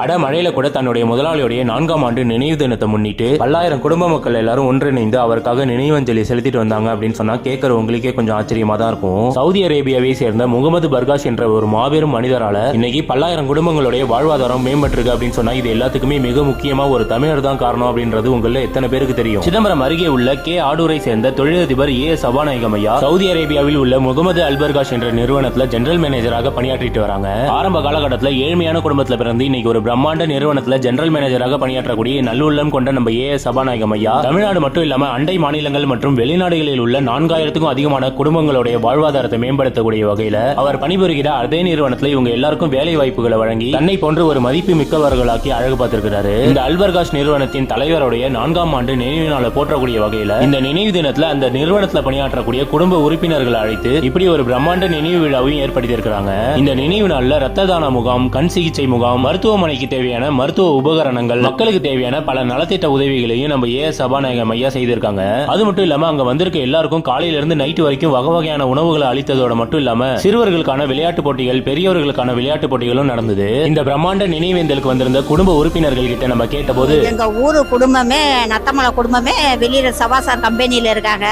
அட மழையில கூட தன்னுடைய முதலாளியுடைய நான்காம் ஆண்டு நினைவு தினத்தை முன்னிட்டு பல்லாயிரம் குடும்ப மக்கள் எல்லாரும் ஒன்றிணைந்து அவருக்காக நினைவஞ்சலி செலுத்திட்டு வந்தாங்க அப்படின்னு சொன்னா கேட்கறவங்களுக்கே கொஞ்சம் ஆச்சரியமா தான் இருக்கும். சவுதி அரேபியாவை சேர்ந்த முகமது பர்காஷ் என்ற ஒரு மாபெரும் மனிதரால இன்னைக்கு பல்லாயிரம் குடும்பங்களுடைய வாழ்வாதாரம் மேம்பட்டிருக்கு அப்படின்னு சொன்னா இது எல்லாத்துக்குமே மிக முக்கியமா ஒரு தமிழர் தான் காரணம் அப்படின்றது உங்கள எத்தனை பேருக்கு தெரியும். சிதம்பரம் அருகே உள்ள கே ஆடூரை சேர்ந்த தொழிலதிபர் ஏ சபாநாயகம் ஐயா சவுதி அரேபியாவில் உள்ள முகமது அல்பர்காஷ் என்ற நிறுவனத்துல ஜெனரல் மேனேஜராக பணியாற்றிட்டு வராங்க. ஆரம்ப காலகட்டத்தில் ஏழ்மையான குடும்பத்தில் பிறந்து இன்னைக்கு ஒரு பிரம்மாண்ட நிறுவனத்துல ஜெனரல் மேனேஜராக பணியாற்றக்கூடிய நல்லுள்ளம் கொண்ட நம்ம ஏ. சபாநாயகம் ஐயா. தமிழ்நாடு மட்டும் இல்லாம அண்டை மாநிலங்கள் மற்றும் வெளிநாடுகளில் உள்ள நான்காயிரத்துக்கும் அதிகமான குடும்பங்களுடைய வாழ்வாதாரத்தை மேம்படுத்தக்கூடிய வகையில அவர் பணிபுரிகிற அதே நிறுவனத்துல இவங்க எல்லாருக்கும் வேலை வாய்ப்புகளை வழங்கி தன்னை போன்று ஒரு மதிப்பு மிக்கவர்களாக்கி அழகு பார்த்திருக்கிறாரு. இந்த அல்பர்காஷ் நிறுவனத்தின் தலைவருடைய நான்காம் ஆண்டு நினைவு நாளை போற்றக்கூடிய வகையில இந்த நினைவு தினத்துல அந்த நிறுவனத்துல பணியாற்றக்கூடிய குடும்ப உறுப்பினர்களை அழைத்து இப்படி ஒரு பிரம்மாண்ட நினைவு விழாவையும் ஏற்படுத்தியிருக்கிறாங்க. இந்த நினைவு நாள்ல ரத்த தான முகாம் கண் சிகிச்சை முகாம் மருத்துவமனை மருத்துவமனைக்கு தேவையான மருத்துவ உபகரணங்கள் மக்களுக்கு தேவையான பல நலத்திட்ட உதவிகளையும் நம்ம ஏ சபாநாயகர் ஐயா செய்திருக்காங்க. அது மட்டும் இல்லாம அங்க வந்திருக்க எல்லாருக்கும் காலையில இருந்து நைட் வரைக்கும் வகை வகையான உணவுகளை அளித்ததோட மட்டும் இல்லாம சிறுவர்களுக்கான விளையாட்டு போட்டிகள் பெரியவர்களுக்கான விளையாட்டு போட்டிகளும் நடந்தது. இந்த பிரம்மாண்ட நினைவேந்தலுக்கு வந்திருந்த குடும்ப உறுப்பினர்கள் கிட்ட நம்ம கேட்டபோது எங்க ஊரு குடும்பமே நத்தமலை குடும்பமே வெளியில சபாசார் கம்பெனியில இருக்காங்க.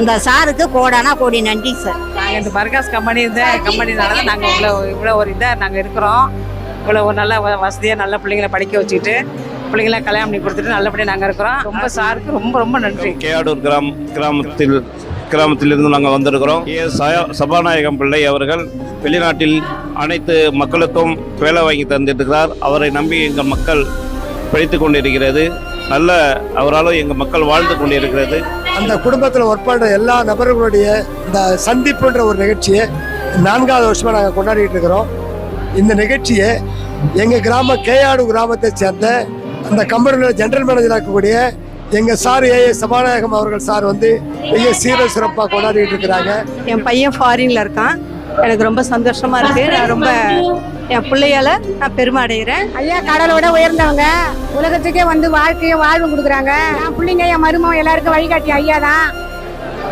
இந்த சாருக்கு கோடானா கோடி நன்றி சார். நாங்கள் இந்த பர்காஸ் கம்பெனி இந்த கம்பெனினால தான் நாங்கள் இவ்வளோ இவ்வளோ ஒரு இதாக நாங்கள் இருக்கிறோம். இவ்வளோ ஒரு நல்ல வசதியாக நல்ல பிள்ளைங்களை படிக்க வச்சுக்கிட்டு பிள்ளைங்களை கல்யாணம் பண்ணி கொடுத்துட்டு நல்லபடியாக நாங்கள் இருக்கிறோம். ரொம்ப சாருக்கு ரொம்ப ரொம்ப நன்றி. கேஆடூர் கிராம் கிராமத்தில் கிராமத்திலிருந்து நாங்கள் வந்திருக்கிறோம். ஏ சய- சபாநாயகம் பிள்ளை அவர்கள் வெளிநாட்டில் அனைத்து மக்களுக்கும் வேலை வாங்கி தந்திருக்கிறார். அவரை நம்பி எங்கள் மக்கள் பிழைத்து கொண்டிருக்கிறது. நல்ல அவராலும் எங்கள் மக்கள் வாழ்ந்து கொண்டிருக்கிறது. அந்த குடும்பத்தில் ஒர்க் பண்ணுற எல்லா நபர்களுடைய இந்த சந்திப்புன்ற ஒரு நிகழ்ச்சியை நான்காவது வருஷமாக நாங்கள் கொண்டாடிட்டு இருக்கிறோம். இந்த நிகழ்ச்சியை எங்கள் கிராம கேயாடு கிராமத்தை சேர்ந்த அந்த கம்பெனியில் ஜெனரல் மேனேஜராக இருக்கக்கூடிய எங்கள் சார் ஏ சபாநாயகம் அவர்கள் சார் வந்து மிக சீர சிறப்பாக கொண்டாடிட்டு இருக்கிறாங்க. என் பையன் ஃபாரின்ல இருக்கான். எனக்கு ரொம்ப சந்தோஷமா இருக்கு. நான் ரொம்ப என் பிள்ளையால நான் பெருமை அடைகிறேன் ஐயா கடலோட உயர்ந்தவங்க. உலகத்துக்கே வந்து வாழ்க்கையை வாழ்வு கொடுக்குறாங்க. என் பிள்ளைங்க என் மருமகன் எல்லாருக்கும் வழிகாட்டி ஐயா தான்.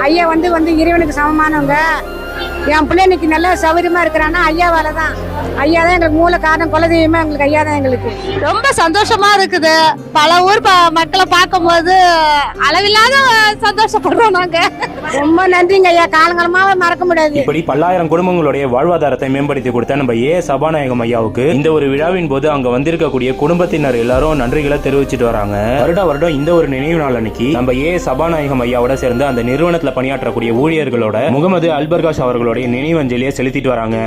ஐயா வந்து வந்து இறைவனுக்கு சமமானவங்க. என் பிள்ளை இன்னைக்கு நல்லா சௌகரியமா இருக்கிறான்னா ஐயாவால தான் ஐயா தான் எங்களுக்கு மூல காரணம் குலதெய்வமே எங்களுக்கு ஐயா தான் எங்களுக்கு. ரொம்ப சந்தோஷமா இருக்குது. பல ஊர் மக்களை பார்க்கும்போது அளவில்லாத சந்தோஷப்படுறோம் நாங்க. ரொம்ப நன்றிங்க ஐயா. காலங்காலமாவே மறக்க முடியாது. இப்படி பல்லாயிரம் குடும்பங்களுடைய வாழ்வாதாரத்தை மேம்படுத்தி கொடுத்த நம்ம ஏ. சபாநாயகம் ஐயாவுக்கு இந்த ஒரு விழாவின் போது அங்க வந்திருக்கக்கூடிய குடும்பத்தினர் எல்லாரும் நன்றிகளை தெரிவிச்சிட்டு வராங்க. வருட வருடம் இந்த ஒரு நினைவு நாள் அன்னைக்கு நம்ம ஏ. சபாநாயகம் ஐயாவோட சேர்ந்து அந்த நிறுவனத்துல பணியாற்றக்கூடிய ஊழியர்களோட முகமது அல்பர்காஷ் அவர்களுடைய நினைவஞ்சலியை செலுத்திட்டு வராங்க.